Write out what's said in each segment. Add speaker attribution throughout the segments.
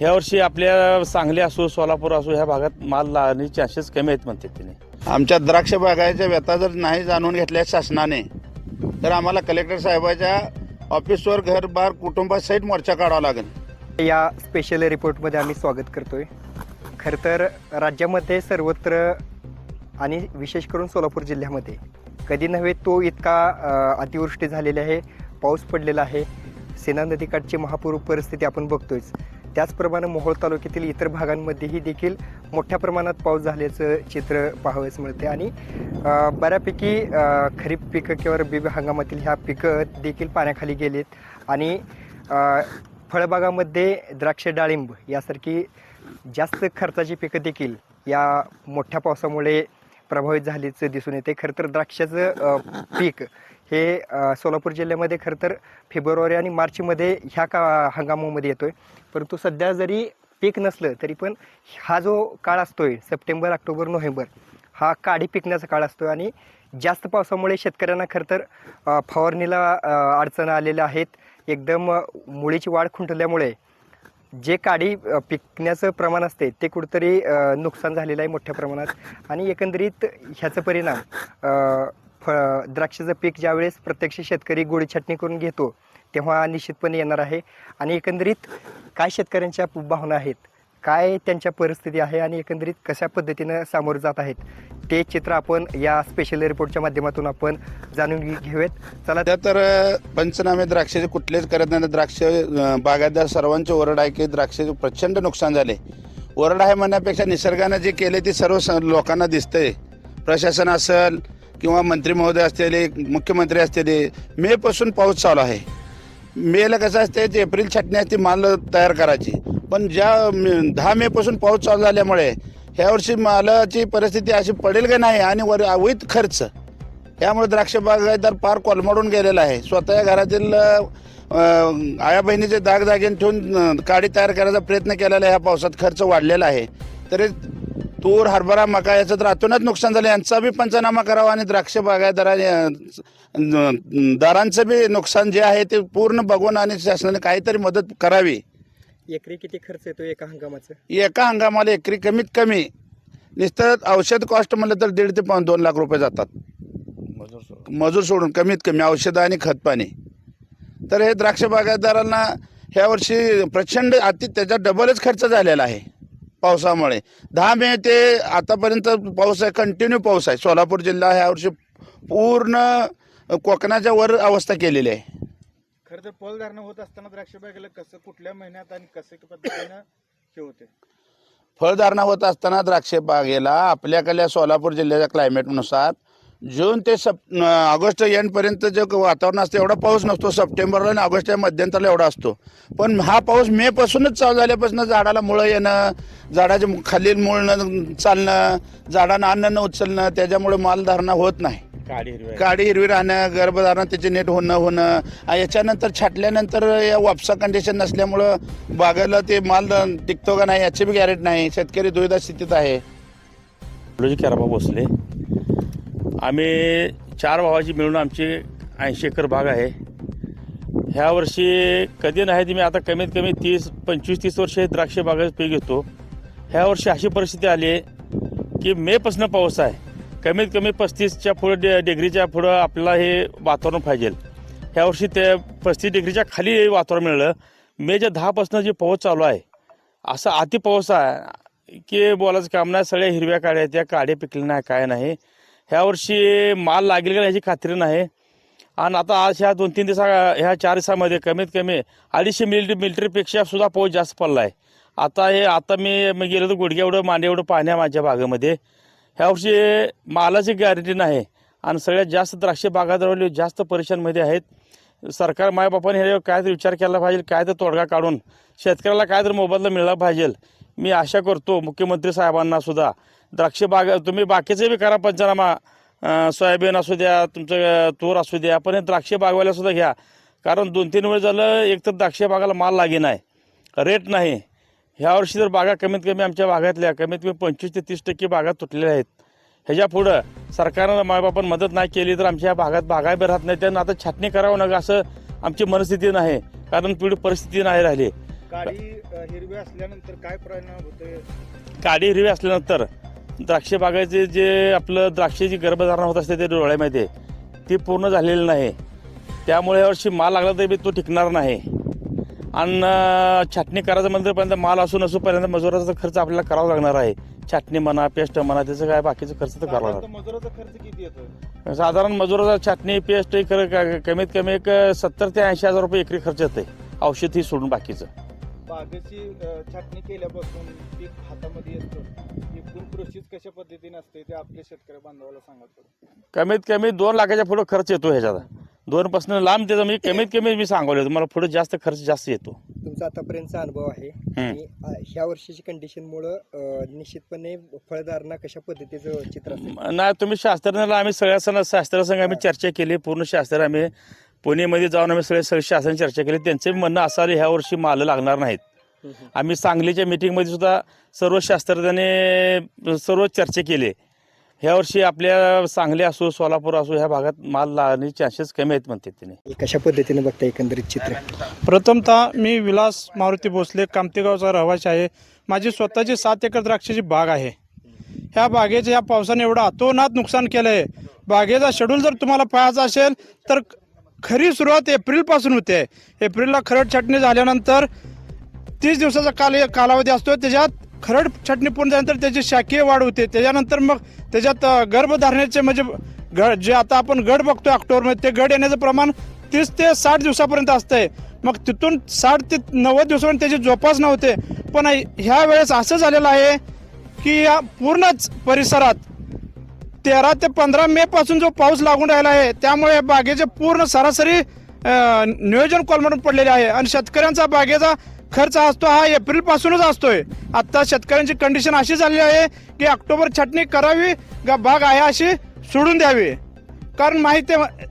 Speaker 1: ह्या वर्षी आपल्या सांगली असो सोलापूर असो ह्या भागात माल लागण्याचे चान्सेस कमी आहेत म्हणते तिने.
Speaker 2: आमच्या द्राक्ष बागायच्या व्यथा जर नाही जाणून घेतल्या शासनाने तर आम्हाला कलेक्टर साहेबाच्या ऑफिसवर घर बार कुटुंबासहित मोर्चा काढावा लागेल.
Speaker 3: या स्पेशल रिपोर्टमध्ये आम्ही स्वागत करतोय. खरं तर राज्यामध्ये सर्वत्र आणि विशेष करून सोलापूर जिल्ह्यामध्ये कधी नव्हे तो इतका अतिवृष्टी झालेली आहे पाऊस पडलेला आहे. सेना नदीकाठची महापूर परिस्थिती आपण बघतोयच. त्याचप्रमाणे मोहोळ तालुक्यातील इतर भागांमध्येही देखील मोठ्या प्रमाणात पाऊस झाल्याचं चित्र पाहावयास मिळते. आणि बऱ्यापैकी खरीप पिकं किंवा रब्बी हंगामातील ह्या पिकं देखील पाण्याखाली गेलेत. आणि फळबागामध्ये द्राक्ष डाळिंब यासारखी जास्त खर्चाची पिकं देखील या मोठ्या पावसामुळे प्रभावित झाल्याचं दिसून येते. खरं तर द्राक्षाचं पीक हे सोलापूर जिल्ह्यामध्ये खरं तर फेब्रुवारी आणि मार्चमध्ये ह्या का हंगामामध्ये येतो आहे परंतु सध्या जरी पीक नसलं तरी पण हा जो काळ असतोय सप्टेंबर ऑक्टोबर नोव्हेंबर हा काढी पिकण्याचा काळ असतो आणि जास्त पावसामुळे शेतकऱ्यांना खरं तर फवारणीला अडचण आलेल्या आहेत. एकदम मुळीची वाढ खुंटल्यामुळे जे काडी पिकण्याचं प्रमाण असते ते कुठंतरी नुकसान झालेलं आहे मोठ्या प्रमाणात. आणि एकंदरीत ह्याचा परिणाम फ द्राक्षाचं पीक ज्यावेळेस प्रत्यक्ष शेतकरी गोडी छाटणी करून घेतो तेव्हा निश्चितपणे येणार आहे. आणि एकंदरीत काय शेतकऱ्यांच्या भावना आहेत? काय त्यांच्या परिस्थिती आहे? आणि एकंदरीत कशा पद्धतीनं सामोरं जात आहेत? ते चित्र आपण या स्पेशल रिपोर्टच्या माध्यमातून आपण जाणून घेऊयात. चला.
Speaker 2: त्या तर पंचनामे द्राक्षाचे कुठलेच करत नाही द्राक्ष बागायतदार सर्वांचे ओरड आहे की द्राक्षाचे प्रचंड नुकसान झाले. ओरड आहे म्हणण्यापेक्षा निसर्गानं जे केले ते सर्व स- लोकांना दिसतंय. प्रशासन असेल किंवा मंत्री महोदय असलेले मुख्यमंत्री असलेले मे पासून पाऊस चालू आहे. मेला कसं असते ते एप्रिल छाटणी असते माल तयार करायची. पण ज्या दहा मे पासून पाऊस चालू झाल्यामुळे ह्या वर्षी मालाची परिस्थिती अशी पडेल का नाही आणि वर अवैध खर्च यामुळे द्राक्ष बागायतदार पार कोलमडून गेलेला आहे. स्वतः घरातील आया बहिणीचे दागदागिन ठेवून काडी तयार करायचा प्रयत्न केलेला आहे. ह्या पावसात खर्च वाढलेला आहे. तरी तूर हरभरा मका याचं तर अतोनात नुकसान झालं. यांचा बी पंचनामा करावा आणि द्राक्ष बागायतदारा अ, दरांचं बी नुकसान जे आहे ते पूर्ण बघून आणि शासनाने काहीतरी मदत करावी.
Speaker 3: एकरी किती खर्च येतो एका हंगामाचं?
Speaker 2: एका हंगामाला एकरी कमीत कमी नुसतं औषध कॉस्ट म्हणलं तर दीड ते पाऊण दोन लाख रुपये जातात. मजूर सोडून. कमीत कमी औषधं आणि खतपाणी तर हे द्राक्ष बागायतदारांना ह्या वर्षी प्रचंड अति त्याचा डबलच खर्च झालेला आहे. पावसामुळे. दहा मे ते आतापर्यंत पाऊस आहे कंटिन्यू पाऊस आहे. सोलापूर जिल्हा ह्या वर्षी पूर्ण कोकणाच्या वर अवस्था केलेली आहे.
Speaker 4: खरं तर फलधारणा होत असताना द्राक्ष बागेला कसं कुठल्या महिन्यात आणि कसं पद्धतीनं हे होते?
Speaker 2: फळधारणा होत असताना द्राक्ष बागेला आपल्याकडल्या सोलापूर जिल्ह्याच्या क्लायमेटनुसार जून ते सप ऑगस्ट एंडपर्यंत जे वातावरण असतं एवढा पाऊस नसतो. सप्टेंबरला आणि ऑगस्टच्या मध्यंतराला एवढा असतो. पण हा पाऊस मे पासूनच चालू झाल्यापासून झाडाला मुळं येणं झाडाच्या खालील मूळ न चालणं झाडांना अन्न न उचलणं त्याच्यामुळे मालधारणा होत नाही.
Speaker 1: काडी
Speaker 2: काडी हिरवी राहणं गर्भधारणा त्याचे नेट होणं होणं याच्यानंतर छाटल्यानंतर या वापसा कंडिशन नसल्यामुळं बागाला ते माल टिकतो का नाही याची बी गॅरेट नाही. शेतकरी दुविधा स्थितीत आहे.
Speaker 1: भोसले. आम्ही चार भावाची मिळून आमची ऐंशी एकर बाग आहे. ह्या वर्षी कधी नाही ती मी आता कमीत कमी तीस पंचवीस तीस वर्ष द्राक्ष बागाचं पीक घेतो. ह्या वर्षी अशी परिस्थिती आली आहे की मेपासून पाऊस आहे. कमीत कमी पस्तीसच्या पुढं डे डिग्रीच्या पुढं आपल्याला हे वातावरण पाहिजे. ह्या वर्षी ते पस्तीस डिग्रीच्या खाली वातावरण मिळलं. मेच्या दहापासून जे पाऊस चालू आहे असा अति पाऊस आहे की बोलायचं काम नाही. सगळ्या हिरव्या काड्या त्या काड्या पिकल्या नाही काय नाही. ह्या वर्षी माल लागेल का ह्याची खात्री नाही. आणि आता आज ह्या दोन तीन दिवसा ह्या चार दिवसामध्ये कमीत कमी अडीचशे मिलिटरी मिलिटरीपेक्षा सुद्धा पाऊस जास्त पडला आहे आता हे आता मी मी गेलो तर गुडघ्या एवढं मांडे एवढं पाणी आहे माझ्या बागेमध्ये ह्या वर्षी मालाची गॅरंटी नाही. आणि सगळ्यात जास्त द्राक्ष बागायतदार जास्त परेशानमध्ये आहेत. सरकार मायबापाने हे काय तर विचार केला पाहिजे काय तर तोडगा काढून शेतकऱ्याला काय तर मोबदला मिळाला पाहिजे. मी आशा करतो मुख्यमंत्री साहेबांनासुद्धा द्राक्ष बाग तुम्ही बाकीचे बी करा पंचनामा. सोयाबीन असू द्या तुमचं तूर असू द्या पण हे द्राक्ष बागवायला सुद्धा घ्या. कारण दोन तीन वेळ झालं एक तर द्राक्ष बागाला माल लागे नाही रेट नाही. ह्या वर्षी तर बागा कमीत कमी आमच्या भागातल्या कमीत कमी पंचवीस ते तीस टक्के बागा तुटलेल्या आहेत. ह्याच्या पुढं सरकारनं मायबापान मदत नाही केली तर आमच्या भागात बागाय बी राहत नाही त्यांना आता छाटणी करावं नका असं आमची मनस्थिती नाही. कारण पिढी परिस्थिती नाही राहिली.
Speaker 4: अ, हिरवी असल्यानंतर काय परिणाम होतोय?
Speaker 1: काडी हिरवी असल्यानंतर द्राक्ष बागाचे जे आपलं द्राक्षाची गर्भधारणा होत असते ते डोळ्यामध्ये ती पूर्ण झालेली नाही. त्यामुळे यावर्षी माल लागला तरी बी तो टिकणार नाही. आणि छाटणी करायचं म्हणजे पर्यंत माल असू नसूपर्यंत मजुराचा खर्च आपल्याला करावा लागणार आहे. छाटणी म्हणा पेस्ट म्हणा त्याचं काय बाकीचं खर्च तर करावा लागणार.
Speaker 4: मजुराचा खर्च किती
Speaker 1: साधारण मजुराचा छाटणी पेस्ट कमीत कमी एक सत्तर ते ऐंशी हजार रुपये एकरी खर्च येते औषध ही सोडून बाकीचं.
Speaker 4: बागेची छाटणी केल्यापासून पीक हातामध्ये येतं. एकूण प्रोसेस कशा पद्धतीने असते ते आपल्या शेतकरी बांधवाला सांगा थोडं.
Speaker 1: कमीत कमी दोन लाखाच्या पुढे खर्च येतो ह्याच्यात. दोन पासून लांब त्याचा म्हणजे कमीत कमी मी सांगवलं तुम्हाला पुढे जास्त खर्च जास्त येतो.
Speaker 3: तुमचा आतापर्यंतचा अनुभव आहे. आणि ह्या वर्षीची कंडिशनमुळं निश्चितपणे फळधारणा कशा पद्धतीचं चित्र
Speaker 1: नाही तुम्ही शास्त्रज्ञाला आम्ही सगळ्या सण शास्त्रसंघ आम्ही चर्चा केली. पूर्ण शास्त्र आम्ही पुणेमध्ये जाऊन आम्ही सगळे सगळे शास्त्राने चर्चा केली. त्यांचे म्हणणं असं आलं ह्या वर्षी माल लागणार नाहीत. आम्ही सांगलीच्या मिटिंगमध्ये सुद्धा सर्व शास्त्रज्ञाने सर्व चर्चा केली. ह्या वर्षी आपल्या सांगली असो सोलापूर असो ह्या भागात माल लागण्याचे चान्सेस कमी आहेत म्हणते त्यांनी.
Speaker 3: हे कशा पद्धतीने बघता एकंदरीत चित्र?
Speaker 5: प्रथमतः मी विलास मारुती भोसले कामतेगावचा रहिवासी आहे. माझी स्वतःची सात एकर द्राक्षाची बाग आहे. ह्या बागेचं या पावसाने एवढं अतोनात नुकसान केलं आहे बागेचा शेड्यूल जर तुम्हाला पाहायचा असेल तर खरी सुरुवात एप्रिलपासून होते. एप्रिलला खरड छाटणी झाल्यानंतर तीस दिवसाचा काल कालावधी असतो. त्याच्यात खरड छाटणी पूर्ण झाल्यानंतर त्याची शाकीय वाढ होते. त्याच्यानंतर मग त्याच्यात गर्भधारणेचे म्हणजे ग जे आता आपण गड बघतोय ऑक्टोबरमध्ये ते गड येण्याचं प्रमाण तीस ते साठ दिवसापर्यंत असतंय. मग तिथून साठ ते नव्वद दिवसापर्यंत त्याची जोपासना होते पण ह्या वेळेस असं झालेलं आहे की या पूर्णच परिसरात तेरा ते पंधरा मे पासून जो पाऊस लागून राहिला आहे त्यामुळे बागेचे पूर्ण सरासरी नियोजन कोलमडून पडलेले आहे. आणि शेतकऱ्यांचा बागेचा खर्च असतो हा एप्रिल पासूनच असतोय. आता शेतकऱ्यांची कंडिशन अशी झालेली आहे की ऑक्टोबर छाटणी करावी बाग आहे अशी सोडून द्यावी. कारण माहिती आहे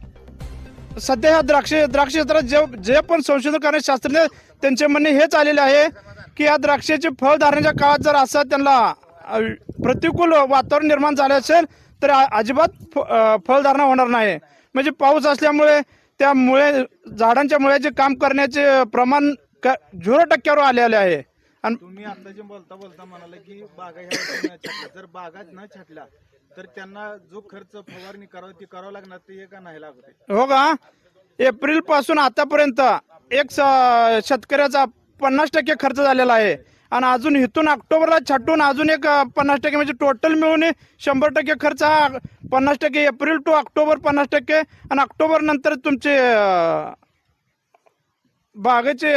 Speaker 5: सध्या ह्या द्राक्ष द्राक्ष क्षेत्रात जे जे पण संशोधन करणारे शास्त्रज्ञ त्यांचे म्हणणे हेच आलेले आहे की या द्राक्षाचे फळ धारण्याच्या काळात जर असं त्यांना प्रतिकूल वातावरण निर्माण झाले असेल तर अजिबात फळधारणा होणार नाही. म्हणजे पाऊस असल्यामुळे त्या मुळे झाडांच्या मुळ्याचे काम करण्याचे प्रमाण झिरो टक्क्यावर आलेले आहे. आणि
Speaker 4: तुम्ही आता जे बोलता बोलता म्हणाले की बागा ह्या जर न छाटल्या तर त्यांना जो खर्च फवारणी करावी ती करावं लागणार ते का नाही लागत?
Speaker 5: हो का? एप्रिलपासून आतापर्यंत एक शेतकऱ्याचा पन्नास टक्के खर्च झालेला आहे. आणि अजून इथून ऑक्टोबरला छाटून अजून एक पन्नास टक्के म्हणजे टोटल मिळून शंभर टक्के खर्च हा पन्नास टक्के एप्रिल टू ऑक्टोबर पन्नास टक्के आणि ऑक्टोबर नंतर तुमचे बागेचे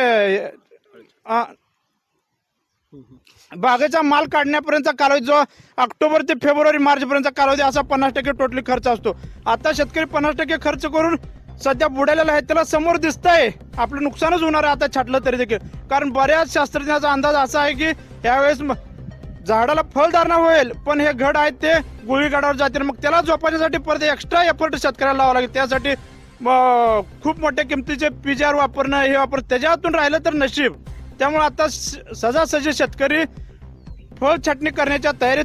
Speaker 5: बागेचा माल काढण्यापर्यंतचा कालावधी जो ऑक्टोबर ते फेब्रुवारी मार्चपर्यंत कालावधी असा पन्नास टक्के टोटली खर्च असतो. आता शेतकरी पन्नास टक्के खर्च करून सध्या बुडालेला आहे त्याला समोर दिसतंय. आपलं नुकसानच होणार आहे आता छाटलं तरी देखील. कारण बऱ्याच शास्त्रज्ञाचा अंदाज असा आहे की यावेळेस झाडाला फळधारणा होईल पण हे घड आहेत ते गुळीगडावर जातील. मग त्याला जोपासण्यासाठी परत एक्स्ट्रा एफर्ट शेतकऱ्याला लावा लागेल. त्यासाठी खूप मोठ्या किमतीचे पिजार वापरणं हे वापर त्याच्यातून राहिलं तर नशीब. त्यामुळे आता सजासजी शेतकरी फळ छाटणी करण्याच्या तयारीत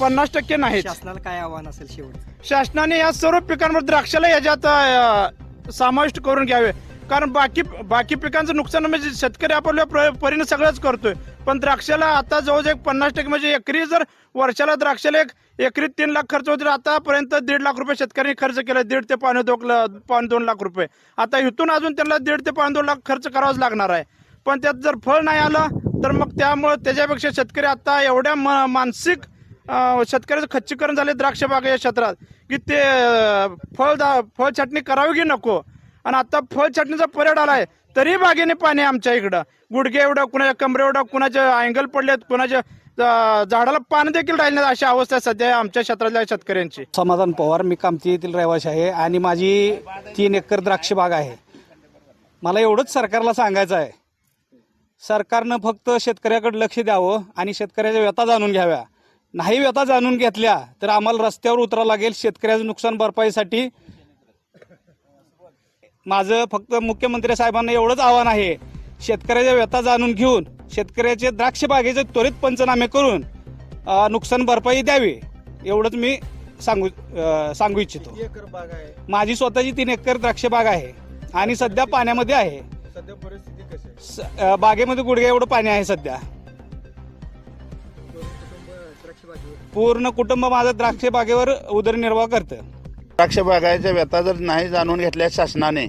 Speaker 5: पन्नास टक्के नाहीत.
Speaker 3: शासनाला काय आव्हान असेल शेवट
Speaker 5: शासनाने या सर्व पिकांवर द्राक्षाला याच्यात अ, समाविष्ट करून घ्यावे. कारण बाकी बाकी पिकांचं नुकसान म्हणजे शेतकरी आपल्या प्र- परीने सगळंच करतोय. पण द्राक्षाला आता जवळजवळ एक पन्नास टक्के म्हणजे एकरी जर वर्षाला द्राक्षाला एक एकरी तीन लाख खर्च होतील आतापर्यंत दीड लाख रुपये शेतकऱ्यांनी खर्च केला. दीड ते पावणे दोन पावणे दोन लाख रुपये. आता इथून अजून त्यांना दीड ते पावणे दोन लाख खर्च करावाच लागणार आहे. पण त्यात जर फळ नाही आलं तर मग त्यामुळे त्याच्यापेक्षा शेतकरी आता एवढ्या म- मानसिक शेतकऱ्याचं खच्चीकरण झाले द्राक्ष बाग या क्षेत्रात. की ते फळ दा- फळ छाटणी करावी की नको? आणि आता फळ छाटणीचा परेड आलाय तरी बागेने पाणी आमच्या इकडं. गुडघे एवढं कुणाच्या कमरे एवढं कुणाच्या अँगल पडलेत कुणाच्या झाडाला पाणी देखील राहिले अशी अवस्था आहे सध्या आमच्या क्षेत्रातल्या शेतकऱ्यांची.
Speaker 6: समाधान पवार मी कामती येथील रहिवासी आहे आणि माझी तीन एकर द्राक्ष बाग आहे. मला एवढंच सरकारला सांगायचं आहे. सरकारनं फक्त शेतकऱ्याकडे लक्ष द्यावं आणि शेतकऱ्याच्या व्यथा जाणून घ्याव्या. नाही व्यथा जाणून घेतल्या तर आम्हाला रस्त्यावर उतरावं लागेल शेतकऱ्याचं नुकसान भरपाईसाठी. माझं फक्त मुख्यमंत्री साहेबांना एवढंच आव्हान आहे शेतकऱ्याच्या व्यथा जाणून घेऊन शेतकऱ्याचे द्राक्ष बागेचे त्वरित पंचनामे करून नुकसान भरपाई द्यावी एवढंच मी सांगू सांगू इच्छितो. माझी स्वतःची तीन एकर द्राक्ष बाग आहे आणि सध्या पाण्यामध्ये आहे. बागेमध्ये गुडघ्या एवढं पाणी आहे सध्या. पूर्ण कुटुंब माझं द्राक्ष बागेवर उदरनिर्वाह करतं.
Speaker 2: द्राक्ष बागायच्या व्यथा जर नाही जाणून घेतल्या शासनाने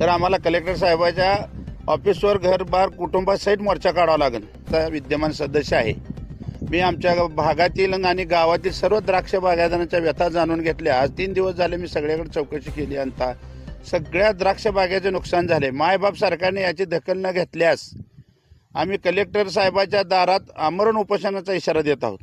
Speaker 2: तर आम्हाला कलेक्टर साहेबाच्या ऑफिसवर घरबार कुटुंबासहित मोर्चा काढावा लागेल. त्या विद्यमान सदस्य आहे. मी आमच्या भागातील आणि गावातील सर्व द्राक्ष बागायतांच्या व्यथा जाणून घेतल्या. आज तीन दिवस झाले मी सगळ्याकडे चौकशी केली आणता सगळ्या द्राक्ष बागेचे नुकसान झाले. मायबाप सरकारने याची दखल न घेतल्यास आम्ही कलेक्टर साहेबाच्या दारात आमरण उपोषणाचा इशारा देत आहोत.